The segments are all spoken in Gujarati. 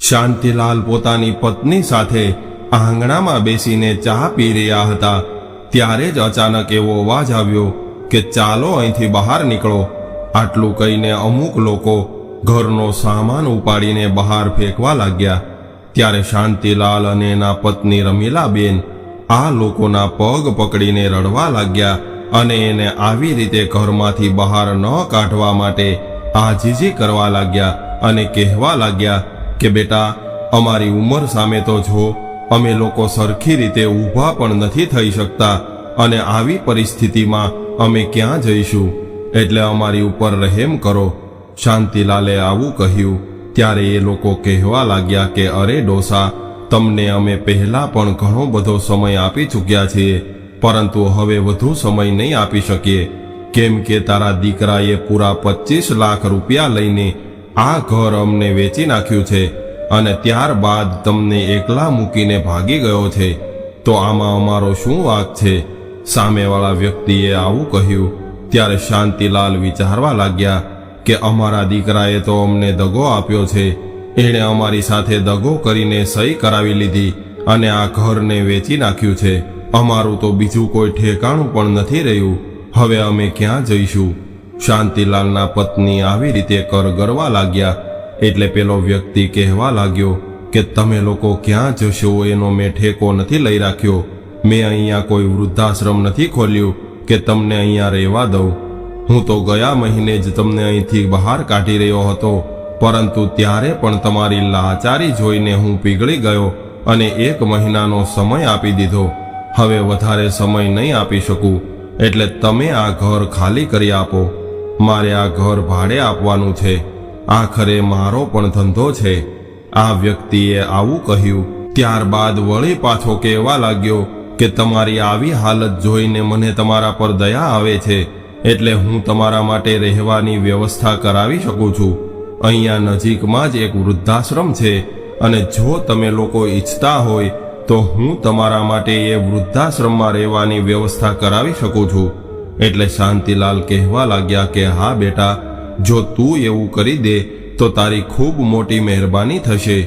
શાંતિલાલ પોતાની પત્ની સાથે આંગણામાં બેસીને ચા પી રહ્યા હતા. ત્યારે જ અચાનક એવો અવાજ આવ્યો કે, ચાલો અહીંથી બહાર નીકળો. આટલું કહીને અમુક લોકો ઘરનો સામાન ઉપાડીને બહાર ફેંકવા લાગ્યા. ત્યારે શાંતિલાલ અને એના પત્ની રમીલાબેન આ લોકોના પગ પકડીને રડવા લાગ્યા અને એને આવી રીતે ઘરમાંથી બહાર ન કાઢવા માટે આજીજી કરવા લાગ્યા અને કહેવા લાગ્યા કે બેટા, અમારી ઉંમર સામે તો જો, અમે લોકો સરખી રીતે ઊભા પણ નથી થઈ શકતા અને આવી પરિસ્થિતિમાં અમે ક્યાં જઈશું? એટલે અમારી ઉપર રહેમ કરો. શાંતિલાલે આવું કહ્યું. ત્યારે એ લોકો કહેવા લાગ્યા કે, અરે ડોસા, તમને અમે પહેલા પણ ઘણો બધો સમય આપી ચૂક્યા છીએ, પરંતુ હવે વધુ સમય નહીં આપી શકીએ. કેમ કે તારા દીકરાએ પૂરા પચીસ લાખ રૂપિયા લઈને આ ઘર અમને વેચી નાખ્યું છે અને ત્યારબાદ તમને એકલા મૂકીને ભાગી ગયો છે. તો આમાં અમારો શું વાંક છે? સામેવાળા વ્યક્તિએ આવું કહ્યું. ત્યારે શાંતિલાલ વિચારવા લાગ્યા કે અમારા દીકરાએ તો અમને દગો આપ્યો છે. એણે અમારી સાથે દગો કરીને સહી કરાવી લીધી અને આ ઘરને વેચી નાખ્યું છે. અમારું તો બીજું કોઈ ઠેકાણું પણ નથી રહ્યું. હવે અમે ક્યાં જઈશું? શાંતિલાલના પત્ની આવી રીતે કર ગરવા લાગ્યા. એટલે પેલો વ્યક્તિ કહેવા લાગ્યો કે, તમે લોકો ક્યાં જશો? એનો મેં ઠેકો નથી લઈ રાખ્યો. મેં અહીંયા કોઈ વૃદ્ધાશ્રમ નથી ખોલ્યું કે તમને અહીંયા રહેવા દઉં. હું તો ગયા મહિને જ તમને અહીંથી બહાર કાઢી રહ્યો હતો. પરંતુ ત્યારે પણ તમારી લાચારી જોઈને હું પીગળી ગયો અને એક મહિનાનો સમય આપી દીધો. હવે વધારે સમય નહીં આપી શકું. એટલે તમે આ ઘર ખાલી કરી આપો. મારે આ ઘર ભાડે આપવાનું છે. આખરે મારો પણ ધંધો છે. આ વ્યક્તિએ આવું કહ્યું. ત્યારબાદ વળી પાછો કહેવા લાગ્યો કે તમારી આવી હાલત જોઈને મને તમારા પર દયા આવે છે, એટલે હું તમારા માટે રહેવાની વ્યવસ્થા કરાવી શકું છું. અહીંયા નજીકમાં જ એક વૃદ્ધાશ્રમ છે અને જો તમે લોકો ઈચ્છતા હોય તો હું તમારા માટે એ વૃદ્ધાશ્રમમાં રહેવાની વ્યવસ્થા કરાવી શકું છું. એટલે શાંતિલાલ કહેવા લાગ્યા કે, હા બેટા, જો તું એવું કરી દે, તો તારી ખૂબ મોટી મહેરબાની થશે.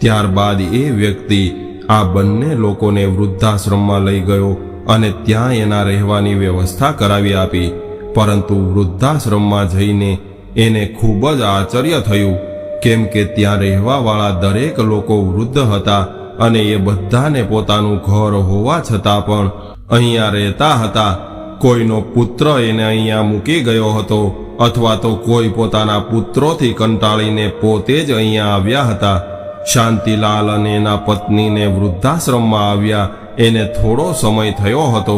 ત્યારબાદ એ વ્યક્તિ આ બંને લોકોને વૃદ્ધાશ્રમમાં લઈ ગયો અને ત્યાં એના રહેવાની વ્યવસ્થા કરાવી આપી. પરંતુ વૃદ્ધાશ્રમમાં જઈને એને ખૂબ જ આશ્ચર્ય થયું, કેમ કે ત્યાં રહેવાવાળા દરેક લોકો વૃદ્ધ હતા અને એ બધાને પોતાનું ઘર હોવા છતાં પણ અહીંયા રહેતા હતા. કોઈનો પુત્ર એને અહીંયા મૂકી ગયો હતો અથવા તો કોઈ પોતાના પુત્રોથી કંટાળીને પોતે જ અહીંયા આવ્યા હતા. શાંતિલાલ અને એના પત્નીને વૃદ્ધાશ્રમમાં આવ્યા. એને થોડો સમય થયો હતો.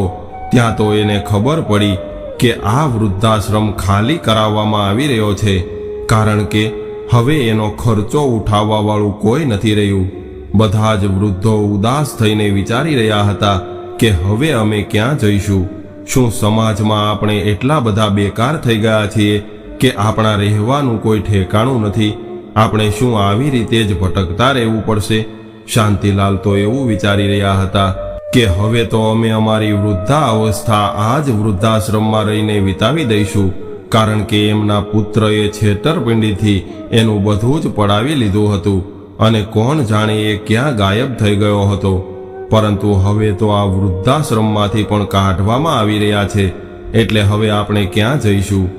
ત્યાં તો એને ખબર પડી કે આ વૃદ્ધાશ્રમ ખાલી કરાવવામાં આવી રહ્યો છે. કારણ કે હવે એનો ખર્ચો ઉઠાવવા વાળું કોઈ નથી રહ્યું. બધા જ વૃદ્ધો ઉદાસ થઈને વિચારી રહ્યા હતા કે હવે અમે ક્યાં જઈશું? શું સમાજમાં આપણે એટલા બધા બેકાર થઈ ગયા છીએ કે આપણા રહેવાનું કોઈ ઠેકાણું નથી? આપણે શું આવી રીતે જ ભટકતા રહેવું પડશે? શાંતિલાલ તો એવું વિચારી રહ્યા હતા કે હવે તો અમે અમારી વૃદ્ધા અવસ્થા આ જ વૃદ્ધાશ્રમમાં રહીને વિતાવી દઈશું, કારણ કે એમના પુત્રએ છેતરપિંડીથી એનું બધું જ પડાવી લીધું હતું. અને કોણ જાણે એ ક્યાં ગાયબ થઈ ગયો હતો? પરંતુ હવે તો આ વૃદ્ધાશ્રમમાંથી પણ કાઢવામાં આવી રહ્યા છે. એટલે હવે આપણે ક્યાં જઈશું?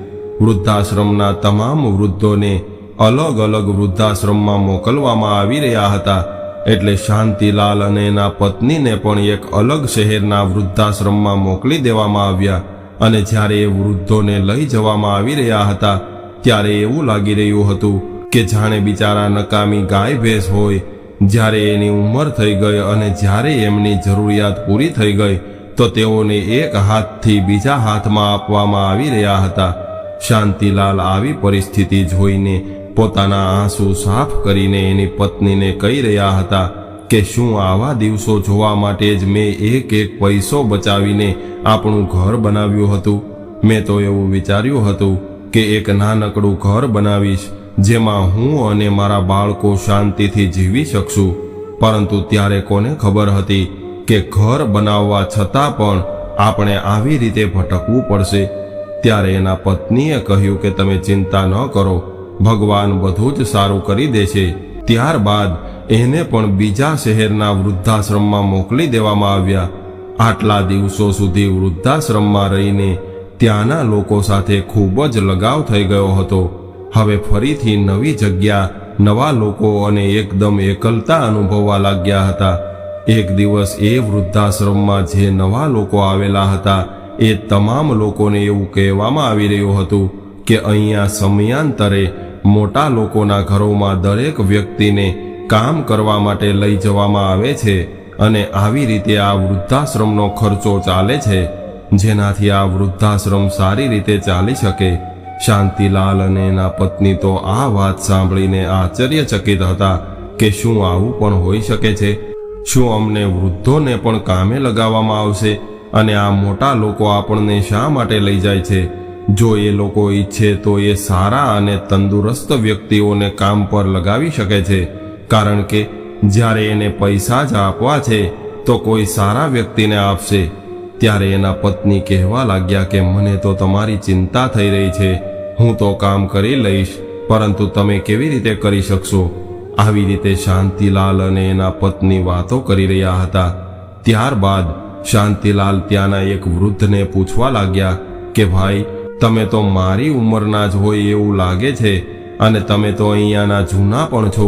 વૃદ્ધાશ્રમના તમામ વૃદ્ધોને અલગ અલગ વૃદ્ધાશ્રમમાં મોકલવામાં આવી રહ્યા હતા. એટલે શાંતિલાલ અને એના પત્નીને પણ એક અલગ શહેરના વૃદ્ધાશ્રમમાં મોકલી દેવામાં આવ્યા. અને જ્યારે એ વૃદ્ધોને લઈ જવામાં આવી રહ્યા હતા, ત્યારે એવું લાગી રહ્યું હતું કે જાણે બિચારા નકામી ગાય ભેંસ હોય. જ્યારે એની ઉંમર થઈ ગઈ અને જ્યારે એમની જરૂરિયાત પૂરી થઈ ગઈ, તો તેઓને એક હાથથી બીજા હાથમાં આપવામાં આવી રહ્યા હતા. શાંતિલાલ આવી પરિસ્થિતિ જોઈને પોતાના આંસુ સાફ કરીને એની પત્નીને કહી રહ્યા હતા કે શું આવા દિવસો જોવા માટે જ મેં એક એક પૈસો બચાવીને આપણું ઘર બનાવ્યું હતું. મેં તો એવું વિચાર્યું હતું કે એક નાનકડું ઘર બનાવીશ. જેમાં હું અને મારા બાળકો શાંતિથી જીવી શકશું. પરંતુ ત્યારે કોને ખબર હતી કે ઘર બનાવવા છતાં પણ આપણે આવી રીતે ભટકવું પડશે. ત્યારે એના પત્નીએ કહ્યું કે તમે ચિંતા ન કરો, ભગવાન બધું જ સારું કરી દેશે. ત્યારબાદ એને પણ બીજા શહેરના વૃદ્ધાશ્રમમાં મોકલી દેવામાં આવ્યા. આટલા દિવસો સુધી વૃદ્ધાશ્રમમાં રહીને ત્યાંના લોકો સાથે ખૂબ જ લગાવ થઈ ગયો હતો. હવે ફરીથી નવી જગ્યા, નવા લોકો અને એકદમ એકલતા અનુભવવા લાગ્યા હતા. એક દિવસ એ વૃદ્ધાશ્રમમાં જે નવા લોકો આવેલા હતા, એ તમામ લોકોને એવું કહેવામાં આવી રહ્યું હતું કે અહીંયા સમયાંતરે મોટા લોકોના ઘરોમાં દરેક વ્યક્તિને કામ કરવા માટે લઈ જવામાં આવે છે અને આવી રીતે આ વૃદ્ધાશ્રમનો ખર્ચો ચાલે છે. જેનાથી આ વૃદ્ધાશ્રમ સારી રીતે ચાલી શકે. શાંતિલાલ અને એના પત્ની તો આ વાત સાંભળીને આશ્ચર્યચકિત હતા કે શું આવું પણ હોઈ શકે છે? શું અમને વૃદ્ધોને પણ કામે લગાવવામાં આવશે અને આ મોટા લોકો આપણને શા માટે લઈ જાય છે? જો એ લોકો ઈચ્છે તો એ સારા અને તંદુરસ્ત વ્યક્તિઓને કામ પર લગાવી શકે છે. કારણ કે જ્યારે એને પૈસા જ આપવા છે, તો કોઈ સારા વ્યક્તિને આપશે. ત્યારે એના પત્ની કહેવા લાગ્યા કે, મને તો તમારી ચિંતા થઈ રહી છે. હું તો કામ કરી લઈશ, પરંતુ તમે કેવી રીતે કરી શકશો? આવી રીતે શાંતિલાલ અને એના પત્ની વાતો કરી રહ્યા હતા. ત્યારબાદ શાંતિલાલ ત્યાંના એક વૃદ્ધને પૂછવા લાગ્યા કે, ભાઈ, તમે તો મારી ઉંમરના જ હોય એવું લાગે છે અને તમે તો અહીંયાના જૂના પણ છો.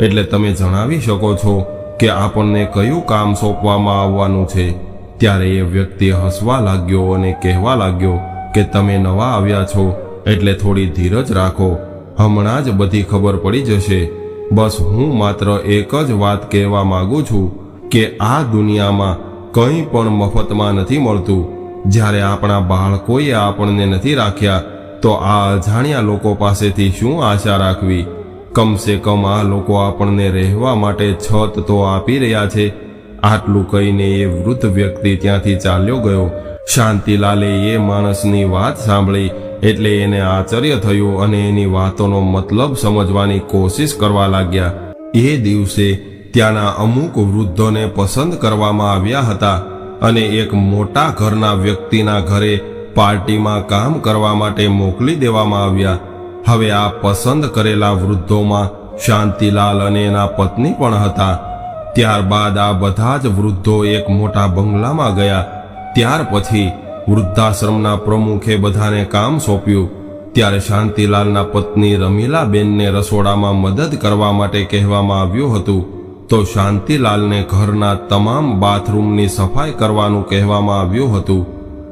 એટલે તમે જણાવી શકો છો કે આપણને કયું કામ સોંપવામાં આવવાનું છે? ત્યારે એ વ્યક્તિ હસવા લાગ્યો અને કહેવા લાગ્યો કે તમે નવા આવ્યા છો, એટલે થોડી ધીરજ રાખો. હમણાં જ બધી ખબર પડી જશે. બસ હું માત્ર એક જ વાત કહેવા માંગુ છું કે આ દુનિયામાં કંઈ પણ મફતમાં નથી મળતું. જ્યારે આપણા બાળકોએ આપણને નથી રાખ્યા, તો આ અજાણ્યા લોકો પાસેથી શું આશા રાખવી? કમસે કમ આ લોકો આપણને રહેવા માટે છત તો આપી રહ્યા છે આટલું કહીને એ વૃદ્ધ વ્યક્તિ ત્યાંથી ચાલ્યો ગયો. શાંતિલાલે એ માણસની વાત સાંભળી એટલે એને આશ્ચર્ય થયું અને એની વાતોનો મતલબ સમજવાની કોશિશ કરવા લાગ્યા. એ દિવસે ત્યાંના અમુક વૃદ્ધોને પસંદ કરવામાં આવ્યા હતા અને એક મોટા ઘરના વ્યક્તિના ઘરે પાર્ટીમાં કામ કરવા માટે મોકલી દેવામાં આવ્યા. હવે આ પસંદ કરેલા વૃદ્ધોમાં શાંતિલાલ અને એના પત્ની પણ હતા. ત્યારબાદ આ બધા જ વૃદ્ધો એક મોટા બંગલામાં ગયા. ત્યાર પછી વૃદ્ધાશ્રમના પ્રમુખે બધાને કામ સોંપ્યું. ત્યારે શાંતિલાલના પત્ની રમીલાબેનને રસોડામાં મદદ કરવા માટે કહેવામાં આવ્યું હતું. તો શાંતિલાલને ઘરના તમામ બાથરૂમની સફાઈ કરવાનું કહેવામાં આવ્યું હતું.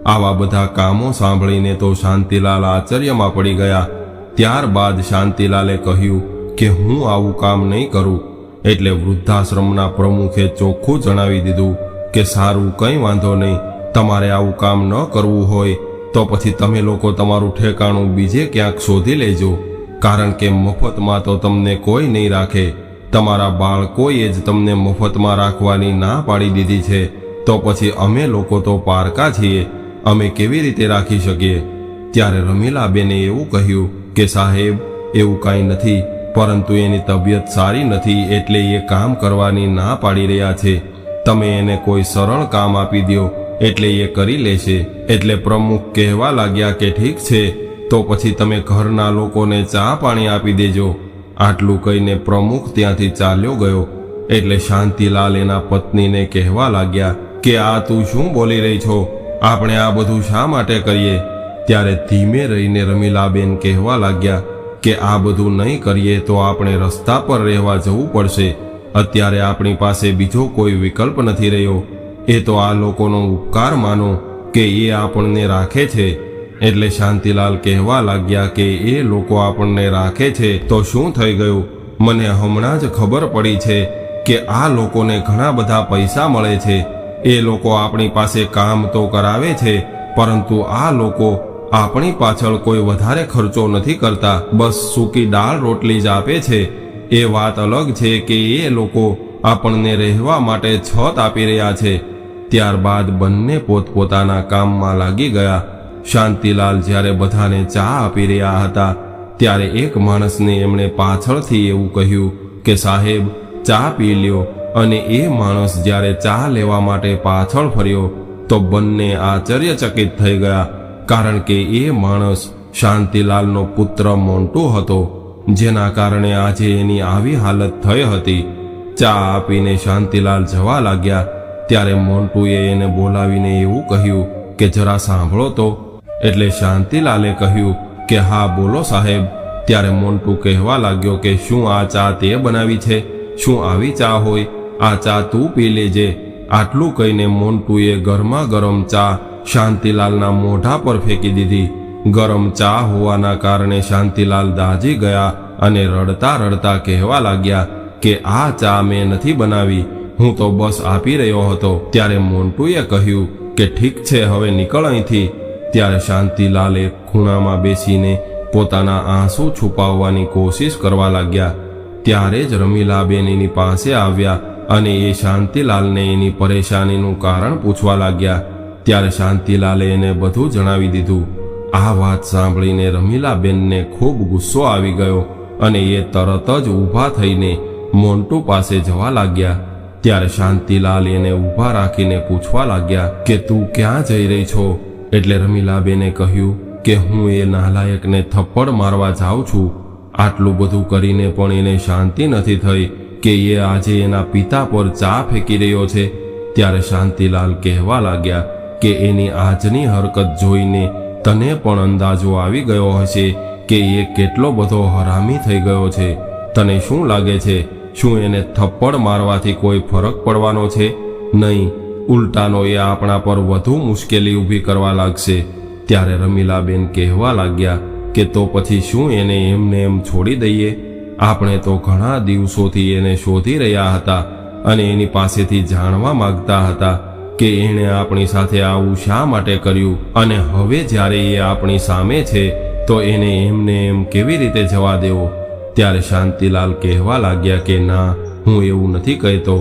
આવા બધા કામો સાંભળીને તો શાંતિલાલ આશ્ચર્યમાં પડી ગયા. ત્યારબાદ શાંતિલાલે કહ્યું કે હું આવું કામ નહીં કરું. એટલે વૃદ્ધાશ્રમના પ્રમુખે ચોખ્ખું જણાવી દીધું કે સારું કંઈ વાંધો નહીં, તમારે આવું કામ ન કરવું હોય તો પછી તમે લોકો તમારું ઠેકાણું બીજે ક્યાંક શોધી લેજો. કારણ કે મફતમાં તો તમને કોઈ નહીં રાખે. તમારા બાળકોએ જ તમને મફતમાં રાખવાની ના પાડી દીધી છે. તો પછી અમે લોકો તો પારકા છીએ. અમે કેવી રીતે રાખી શકીએ? ત્યારે રમીલાબેને એવું કહ્યું કે સાહેબ, એવું કાંઈ નથી. પરંતુ એની તબિયત સારી નથી એટલે એ કામ કરવાની ના પાડી રહ્યા છે. તમે એને કોઈ સરળ કામ આપી દો એટલે એ કરી લેશે. એટલે પ્રમુખ કહેવા લાગ્યા કે ઠીક છે, તો પછી તમે ઘરના લોકોને ચા પાણી આપી દેજો. આટલું કહીને પ્રમુખ ત્યાંથી ચાલ્યો ગયો. એટલે શાંતિલાલ એના પત્નીને કહેવા લાગ્યા કે, આ તું શું બોલી રહી છો? આપણે આ બધું શા માટે કરીએ? ત્યારે ધીમે રહીને રમીલાબેન કહેવા લાગ્યા કે આ બધું નહીં કરીએ તો આપણે રસ્તા પર રહેવા જવું પડશે. અત્યારે આપણી પાસે બીજો કોઈ વિકલ્પ નથી રહ્યો. એ તો આ લોકોનો ઉપકાર માનો કે એ આપણને રાખે છે. એટલે શાંતિલાલ કહેવા લાગ્યા કે એ લોકો આપણને રાખે છે તો શું થઈ ગયું? મને હમણાં જ ખબર પડી છે કે આ લોકોને ઘણા બધા પૈસા મળે છે. એ લોકો આપણી પાસે કામ તો કરાવે છે, પરંતુ આ લોકો આપણી પાછળ કોઈ વધારે ખર્ચો નથી કરતા. બસ સૂકી દાળ રોટલી જ આપે છે. એ વાત અલગ છે કે એ લોકો આપણને રહેવા માટે છત આપી રહ્યા છે. ત્યારબાદ બંને પોતપોતાના કામમાં લાગી ગયા. શાંતિલાલ જ્યારે બધાને ચા આપી રહ્યા હતા, ત્યારે એક માણસને એમણે પાછળથી એવું કહ્યું કે, સાહેબ, ચા પી લ્યો. અને એ માણસ જ્યારે ચા લેવા માટે પાછળ ફર્યો, તો બંને આશ્ચર્યચકિત થઈ ગયા. કારણ કે એ માણસ શાંતિલાલનો પુત્ર મોન્ટુ હતો, જેના કારણે આજે એની આવી હાલત થઈ હતી. ચા આપીને શાંતિલાલ જવા લાગ્યા, ત્યારે મોન્ટુએ એને બોલાવીને એવું કહ્યું કે જરા સાંભળો તો. એટલે શાંતિલાલે કહ્યું કે હા, બોલો સાહેબ. ત્યારે મોન્ટુ કહેવા લાગ્યો કે શું આ ચા તે બનાવી છે? શું આવી ચા હોય? આ ચા તું પી લેજે. આટલું કહીને મોન્ટુએ ગરમા ગરમ ચા શાંતિલાલના મોઢા પર ફેંકી દીધી. ગરમ ચા હોવાના કારણે શાંતિલાલ દાઝી ગયા અને રડતા રડતા કહેવા લાગ્યા કે આ ચા મેં નથી બનાવી, હું તો બસ આપી રહ્યો હતો. ત્યારે મોન્ટુએ કહ્યું કે ઠીક છે, હવે નીકળ અહીંથી. ત્યારે શાંતિલાલે ખૂણામાં બેસીને પોતાના આંસુ છુપાવવાની કોશિશ કરવા લાગ્યા. ત્યારે જ રમીલાબેન એની પાસે આવ્યા અને એ શાંતિલાલને એની પરેશાનીનું કારણ પૂછવા લાગ્યા. ત્યારે શાંતિલાલે એને બધું જણાવી દીધું. આ વાત સાંભળીને રમીલાબેનને ખૂબ ગુસ્સો આવી ગયો અને એ તરત જ ઊભા થઈને મોન્ટુ પાસે જવા લાગ્યા. ત્યારે શાંતિલાલ એને ઊભા રાખીને પૂછવા લાગ્યા કે તું ક્યાં જઈ રહી છો? એટલે રમીલાબેને કહ્યું કે હું એ નાલાયકને થપ્પડ મારવા જાઉં છું. આટલું બધું કરીને પણ એને શાંતિ નથી થઈ કે એ આજે એના પિતા પર ચા ફેંકી રહ્યો છે. ત્યારે શાંતિલાલ કહેવા લાગ્યા કે એની આજની હરકત જોઈને તને પણ અંદાજો આવી ગયો હશે કે એ કેટલો બધો હરામી થઈ ગયો છે. તને શું લાગે છે? શું એને થપ્પડ મારવાથી કોઈ ફરક પડવાનો છે? નહીં, ઉલટાનો એ આપણા પર વધુ મુશ્કેલી ઊભી કરવા લાગશે. ત્યારે રમીલાબેન કહેવા લાગ્યા કે તો પછી શું એને એમને એમ છોડી દઈએ? આપણે તો ઘણા દિવસોથી એને શોધી રહ્યા હતા અને એની પાસેથી જાણવા માંગતા હતા કે એણે આપણી સાથે આવું શા માટે કર્યું? અને હવે જ્યારે એ આપણી સામે છે, તો એને એમને એમ કેવી રીતે જવા દેવો? ત્યારે શાંતિલાલ કહેવા લાગ્યા કે, ના, હું એવું નથી કહેતો.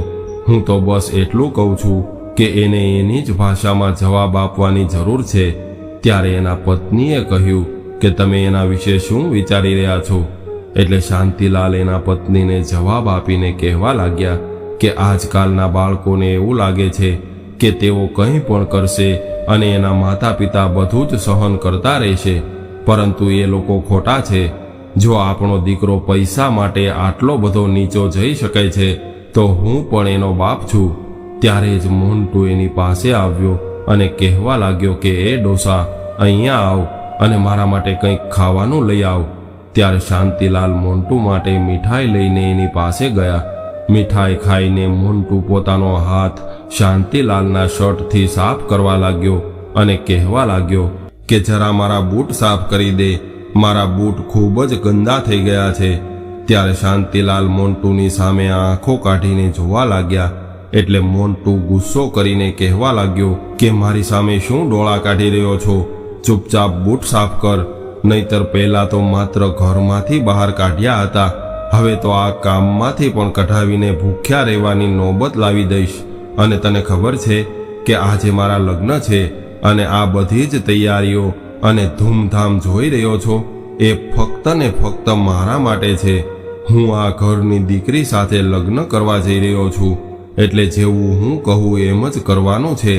હું તો બસ એટલું કહું છું કે એને એની જ ભાષામાં જવાબ આપવાની જરૂર છે. ત્યારે એના પત્નીએ કહ્યું કે, તમે એના વિશે શું વિચારી રહ્યા છો? એટલે શાંતિલાલ એના પત્નીને જવાબ આપીને કહેવા લાગ્યા કે, આજકાલના બાળકોને એવું લાગે છે કે તેઓ કંઈ પણ કરશે અને એના માતા પિતા બધું જ સહન કરતા રહેશે. પરંતુ એ લોકો ખોટા છે. જો આપણો દીકરો પૈસા માટે આટલો બધો નીચો જઈ શકે છે, તો હું પણ એનો બાપ છું. ત્યારે જ મોન્ટુ એની પાસે આવ્યો અને કહેવા લાગ્યો કે, એ ડોસા, અહીંયા આવ અને મારા માટે કંઈક ખાવાનું લઈ આવ. ત્યારે શાંતિલાલ મોન્ટુ માટે મીઠાઈ લઈને એની પાસે ગયા મીઠાઈ ખાઈને મોન્ટુ પોતાનો હાથ શાંતિલાલના શર્ટથી સાફ કરવા લાગ્યો અને કહેવા લાગ્યો કે જરા મારા બૂટ સાફ કરી દે. મારા બૂટ ખૂબ જ ગંદા થઈ ગયા છે. ત્યારે શાંતિલાલ મોન્ટુની સામે આંખો કાઢીને જોવા લાગ્યા. એટલે મોન્ટુ ગુસ્સો કરીને કહેવા લાગ્યો કે મારી સામે શું ડોળા કાઢી રહ્યો છો? ચૂપચાપ બૂટ સાફ કર. નહીતર પહેલા તો માત્ર ઘરમાંથી બહાર કાઢ્યા હતા. હવે તો આ કામમાંથી પણ કઢાવીને ભૂખ્યા રહેવાની નોબત લાવી દઈશ. અને તને ખબર છે કે આજે મારા લગ્ન છે અને આ બધી જ તૈયારીઓ અને ધૂમધામ જોઈ રહ્યો છો, એ ફક્ત ને ફક્ત મારા માટે છે. હું આ ઘરની દીકરી સાથે લગ્ન કરવા જઈ રહ્યો છું, એટલે જેવું હું કહું એમ જ કરવાનું છે.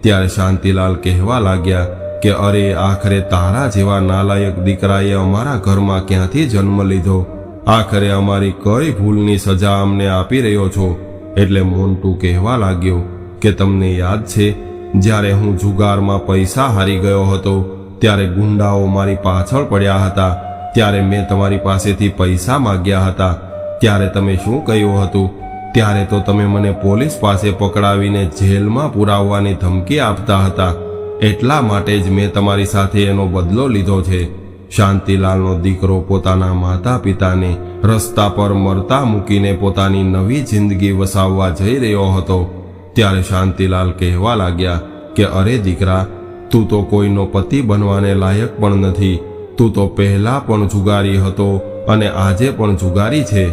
ત્યારે શાંતિલાલ કહેવા લાગ્યા કે અરે, આખરે તારા જેવા નાલાયક દીકરાએ અમારા ઘરમાં ક્યાંથી જન્મ લીધો? આખરે અમારી કઈ ભૂલની સજા અમને આપી રહ્યો છો? એટલે મોન્ટુ કહેવા લાગ્યો કે તમને યાદ છે, જ્યારે હું જુગારમાં પૈસા હારી ગયો હતો, ત્યારે ગુંડાઓ મારી પાછળ પડ્યા હતા, ત્યારે મેં તમારી પાસેથી પૈસા માગ્યા હતા. ત્યારે તમે શું કહ્યું હતું? ત્યારે તો તમે મને પોલીસ પાસે પકડાવીને જેલમાં પુરાવવાની ધમકી આપતા હતા. એટલા માટે જ મેં તમારી સાથે એનો બદલો લીધો છે. શાંતિલાલનો દીકરો પોતાના માતા પિતાને રસ્તા પર મરતા મૂકીને પોતાની નવી જિંદગી વસાવવા જઈ રહ્યો હતો. ત્યારે શાંતિલાલ કહેવા લાગ્યા કે, અરે દીકરા, તું તો કોઈનો પતિ બનવાને લાયક પણ નથી. તું તો પહેલા પણ જુગારી હતો અને આજે પણ જુગારી છે.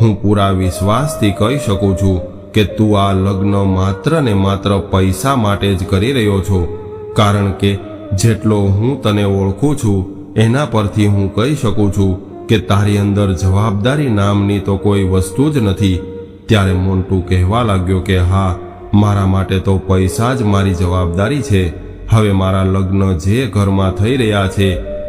હું પૂરા વિશ્વાસથી કહી શકું છું કે તું આ લગ્ન માત્ર ને માત્ર પૈસા માટે જ કરી રહ્યો છો. કારણ કે જેટલો હું તને ઓળખું છું એના પરથી હું કહી શકું છું કે તારી અંદર જવાબદારી નામની તો કોઈ વસ્તુ જ નથી. ત્યારે મોન્ટુ કહેવા લાગ્યો કે હા, મારા માટે તો પૈસા જ મારી જવાબદારી છે. હવે મારા લગ્ન જે ઘરમાં થઈ રહ્યા છે,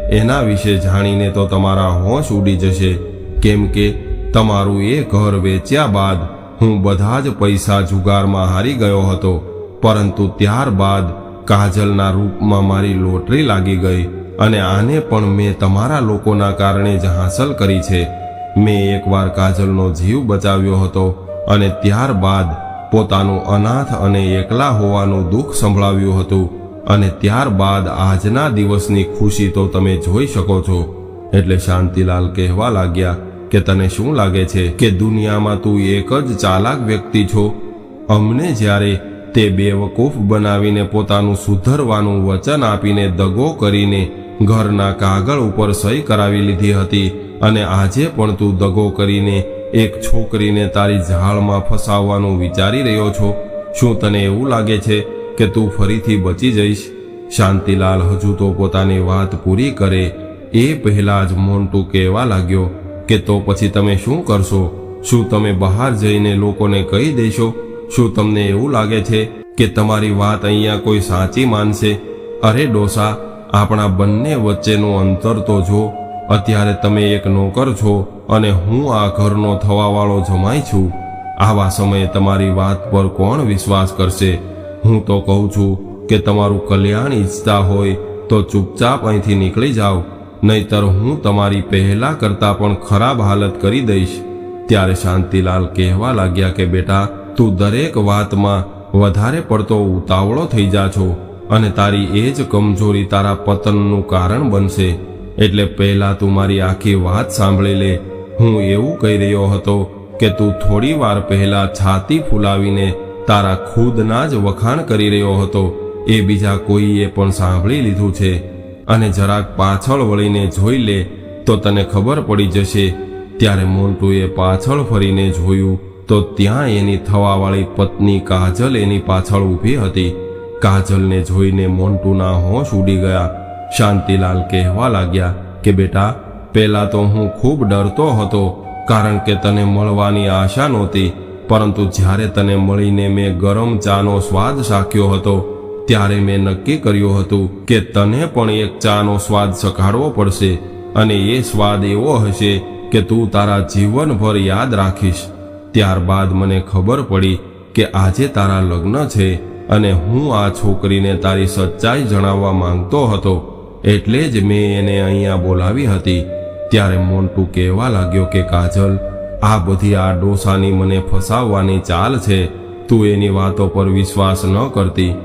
એના વિશે જાણીને તો તમારા હોશ ઉડી જશે. કેમ કે તમારું એ ઘર વેચ્યા બાદ હું બધા જ પૈસા જુગારમાં હારી ગયો હતો. પરંતુ ત્યારબાદ કાજલના રૂપમાં મારી લોટરી લાગી ગઈ. અને આને પણ મેં તમારા લોકોના કારણે જ હાંસલ કરી છે. મેં એકવાર કાજલનો જીવ બચાવ્યો હતો અને ત્યારબાદ પોતાનું અનાથ અને એકલા હોવાનું દુઃખ સંભળાવ્યું હતું. અને ત્યારબાદ આજના દિવસની ખુશી તો તમે જોઈ શકો છો. એટલે શાંતિલાલ કહેવા લાગ્યા કે તને શું લાગે છે કે દુનિયામાં તું એક જ ચાલાક વ્યક્તિ છો? અમને જ્યારે તે બેવકૂફ બનાવીને પોતાનું સુધરવાનું વચન આપીને દગો કરીને ઘરના કાગળ ઉપર સહી કરાવી લીધી હતી અને આજે પણ તું દગો કરીને એક છોકરીને તારી ઝાળમાં ફસાવવાનું વિચારી રહ્યો છો? શું તને એવું લાગે છે કે તું ફરીથી બચી જઈશ? શાંતિલાલ હજુ તો પોતાની વાત પૂરી કરે. એ પહેલા જ મોન્ટુ કહેવા લાગ્યો કે તો પછી તમે શું કરશો? શું તમે બહાર જઈને લોકોને કહી દેશો? શું તમને એવું લાગે છે કે તમારી વાત અહીંયા કોઈ સાચી માનશે? અરે ડોસા આપણા બંને વચ્ચેનું અંતર તો જો, અત્યારે તમે એક નોકર છો અને હું આ ઘરનો થવાવાળો જમાઈ છું, આવા સમયે તમારી વાત પર કોણ વિશ્વાસ કરશે? હું તો કહું છું કે તમારું કલ્યાણ ઈચ્છતા હોય તો ચૂપચાપ અહીંથી નીકળી જાઓ, નહીતર હું તમારી પહેલા કરતાં પણ ખરાબ હાલત કરી દઈશ. ત્યારે શાંતિલાલ કહેવા લાગ્યા કે બેટા, તું દરેક વાતમાં વધારે પડતો ઉતાવળો થઈ જા છો. અને તારી એ જ કમજોરી તારા પતનનું કારણ બનશે. એટલે પહેલા તું મારી આખી વાત સાંભળી લે. હું એવું કહી રહ્યો હતો કે તું થોડી વાર પહેલા છાતી ફૂલાવીને તારા ખુદના જ વખાણ કરી રહ્યો હતો. એ બીજા કોઈએ પણ સાંભળી લીધું છે. અને જરાક પાછળ વળીને જોઈ લે તો તને ખબર પડી જશે. ત્યારે મોન્ટુએ પાછળ ફરીને જોયું તો ત્યાં એની થવાવાળી પત્ની કાજલ એની પાછળ ઊભી હતી. કાજલને જોઈને મોન્ટુના હોશ ઉડી ગયા. શાંતિલાલ કહેવા લાગ્યા કે, બેટા, પહેલા તો હું ખૂબ ડરતો હતો, કારણ કે તને મળવાની આશા નહોતી. પરંતુ જ્યારે તને મળીને મેં ગરમ ચાનો સ્વાદ ચાખ્યો હતો, ત્યારે મેં નક્કી કર્યું હતું કે તને પણ એક ચાનો સ્વાદ ચખાડવો પડશે અને એ સ્વાદ એવો હશે કે તું તારા જીવનભર યાદ રાખીશ. ત્યારબાદ મને ખબર પડી કે આજે તારા લગ્ન છે. અને હું આ છોકરીને તારી સચ્ચાઈ જણાવવા માંગતો હતો. એટલે જ મેં એને અહીંયા બોલાવી હતી. ત્યારે મોન્ટુ કહેવા લાગ્યો કે, કાજલ, આ બધી આ ડોસાની મને ફસાવવાની ચાલ છે. તું એની વાતો પર વિશ્વાસ ન કરતી.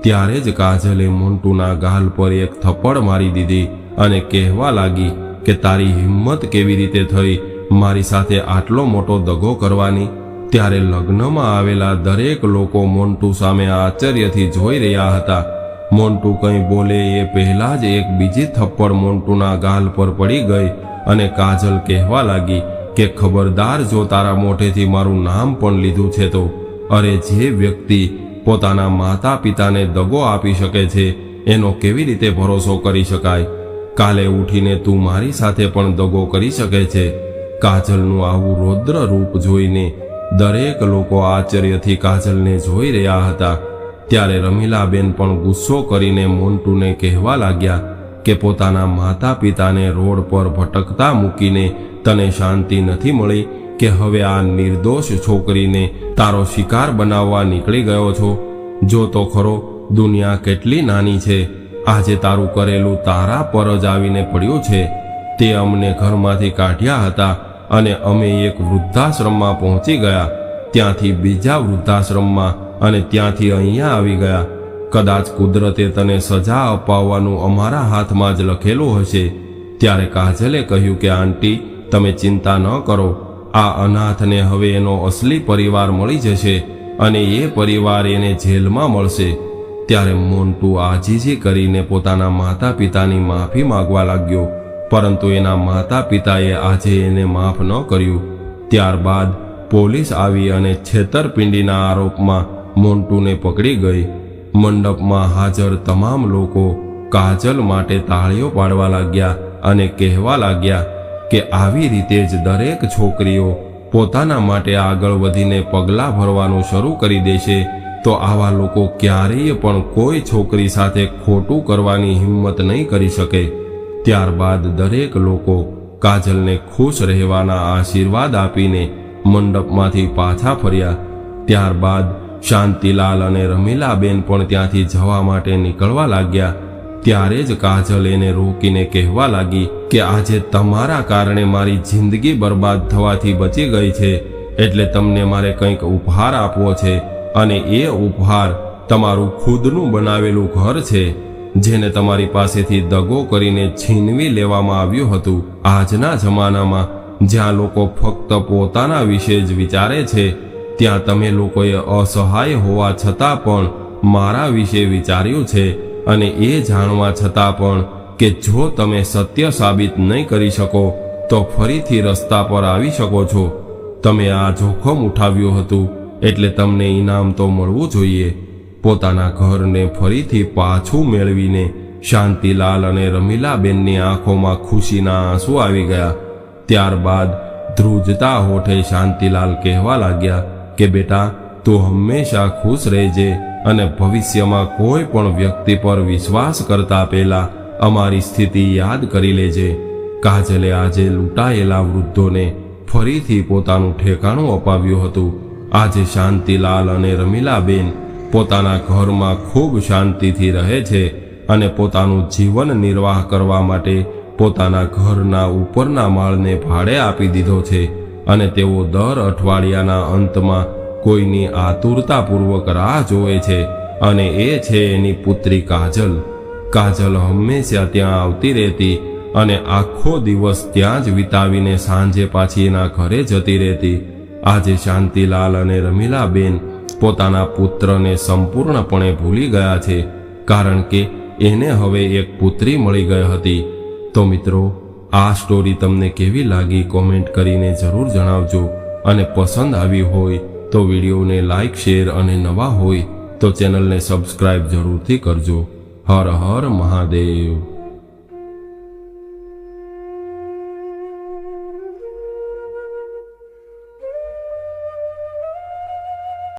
ત્યારે જ કાજલે મોન્ટુના ગાલ પર એક થપ્પડ મારી દીધી અને કહેવા લાગી કે, તારી હિંમત કેવી રીતે થઈ? મારી સાથે આટલો મોટો દગો કરવાની ત્યારે લગ્નમાં આવેલા દરેક લોકો મોન્ટુ સામે આશ્ચર્યથી જોઈ રહ્યા હતા. મોન્ટુ કંઈ બોલે એ પહેલા જ એક બીજી થપ્પડ મોન્ટુના ગાલ પર પડી ગઈ અને કાજલ કહેવા લાગી કે, ખબરદાર જો તારા મોઢેથી મારું નામ પણ લીધું છે તો. અરે, જે વ્યક્તિ પોતાના માતા પિતાને દગો આપી શકે છે, એનો કેવી રીતે ભરોસો કરી શકાય? કાલે ઉઠીને તું મારી સાથે પણ દગો કરી શકે છે. કાજલનું આવું રૌદ્ર રૂપ જોઈને દરેક લોકો આશ્ચર્યથી કાજલને જોઈ રહ્યા હતા. ત્યારે રમીલાબેન પણ ગુસ્સો કરીને મોન્ટુને કહેવા લાગ્યા કે પોતાના માતા પિતાને રોડ પર ભટકતા મૂકીને તને શાંતિ નથી મળી કે હવે આ નિર્દોષ છોકરીને તારો શિકાર બનાવવા નીકળી ગયો છો? જો તો ખરો, દુનિયા કેટલી નાની છે. આજે તારું કરેલું તારા પર જ આવીને પડ્યું છે. તે અમને ઘરમાંથી કાઢ્યા હતા. અને અમે એક વૃદ્ધાશ્રમમાં પહોંચી ગયા. ત્યાંથી બીજા વૃદ્ધાશ્રમમાં અને ત્યાંથી અહીંયા આવી ગયા. કદાચ કુદરતે તને સજા અપાવવાનું અમારા હાથમાં જ લખેલું હશે. ત્યારે કાજલે કહ્યું કે, આંટી, તમે ચિંતા ન કરો. આ અનાથને હવે એનો અસલી પરિવાર મળી જશે અને એ પરિવાર એને જેલમાં મળશે. ત્યારે મોન્ટુ આજીજી કરીને પોતાના માતા પિતાની માફી માગવા લાગ્યો. પરંતુ એના માતા પિતાએ આજે એને માફ ન કર્યું. ત્યારબાદ પોલીસ આવી અને છેતરપિંડીના આરોપમાં મોન્ટુને પકડી ગઈ. મંડપમાં હાજર તમામ લોકો કાજલ માટે તાળીઓ પાડવા લાગ્યા અને કહેવા લાગ્યા કે આવી રીતે જ દરેક છોકરીઓ પોતાના માટે આગળ વધીને પગલાં ભરવાનું શરૂ કરી દેશે, તો આવા લોકો ક્યારેય પણ કોઈ છોકરી સાથે ખોટું કરવાની હિંમત નહીં કરી શકે. ત્યારબાદ દરેક લોકો કાજલને ખુશ રહેવાના આશીર્વાદ આપીને મંડપમાંથી પાછા ફર્યા. ત્યારબાદ શાંતિલાલ અને રમીલાબેન પણ ત્યાંથી જવા માટે નીકળવા લાગ્યા. ત્યારે જ કાજલ એને રોકીને કહેવા લાગી કે આજે તમારા કારણે મારી જિંદગી બરબાદ થવાથી બચી ગઈ છે, એટલે તમને મારે કંઈક ઉપહાર આપવો છે અને એ ઉપહાર તમારું ખુદનું બનાવેલું ઘર છે. જેને તમારી પાસેથી દગો કરીને છીનવી લેવામાં આવ્યું હતું. આજના જમાનામાં જ્યાં લોકો ફક્ત પોતાના વિશે જ વિચારે છે, ત્યાં તમે લોકોએ અસહાય હોવા છતાં પણ મારા વિશે વિચાર્યું છે અને એ જાણવા છતાં પણ કે જો તમે સત્ય સાબિત નહીં કરી શકો, તો ફરીથી રસ્તા પર આવી શકો છો. તમે આ જોખમ ઉઠાવ્યું હતું, એટલે તમને ઇનામ તો મળવું જોઈએ. પોતાના ઘરને ફરીથી પાછું મેળવીને શાંતિલાલ અને રમીલાબેનની આંખોમાં ખુશીના આંસુ આવી ગયા. ત્યારબાદ ધ્રુજતા હોઠે શાંતિલાલ કહેવા લાગ્યા કે, બેટા, તું હંમેશા ખુશ રહેજે અને ભવિષ્યમાં કોઈ પણ વ્યક્તિ પર વિશ્વાસ કરતા પહેલા અમારી સ્થિતિ યાદ કરી લેજે. કાજલે આજે લૂંટાયેલા વૃદ્ધોને ફરીથી પોતાનું ઠેકાણું અપાવ્યું હતું. આજે શાંતિલાલ અને રમીલાબેન પોતાના ઘરમાં ખૂબ શાંતિથી રહે છે અને પોતાનું જીવન નિર્વાહ કરવા માટે પોતાના ઘરના ઉપરના માળને ભાડે આપી દીધો છે અને તેઓ દર અઠવાડિયાના અંતમાં કોઈની આતુરતાપૂર્વક રાહ જોવે છે અને એ છે એની પુત્રી કાજલ. કાજલ હંમેશા ત્યાં આવતી રહેતી અને આખો દિવસ ત્યાં જ વિતાવીને સાંજે પાછી એના ઘરે જતી રહેતી. આજે શાંતિલાલ અને રમીલાબેન પોતાના પુત્રને સંપૂર્ણપણે ભૂલી ગયા છે, કારણ કે એને હવે એક પુત્રી મળી ગઈ હતી. તો મિત્રો, આ સ્ટોરી તમને કેવી લાગી કોમેન્ટ કરીને જરૂર જણાવજો. અને પસંદ આવી હોય તો વિડીયોને લાઇક શેર અને નવા હોય તો ચેનલને સબસ્ક્રાઇબ જરૂરથી કરજો. હર હર મહાદેવ.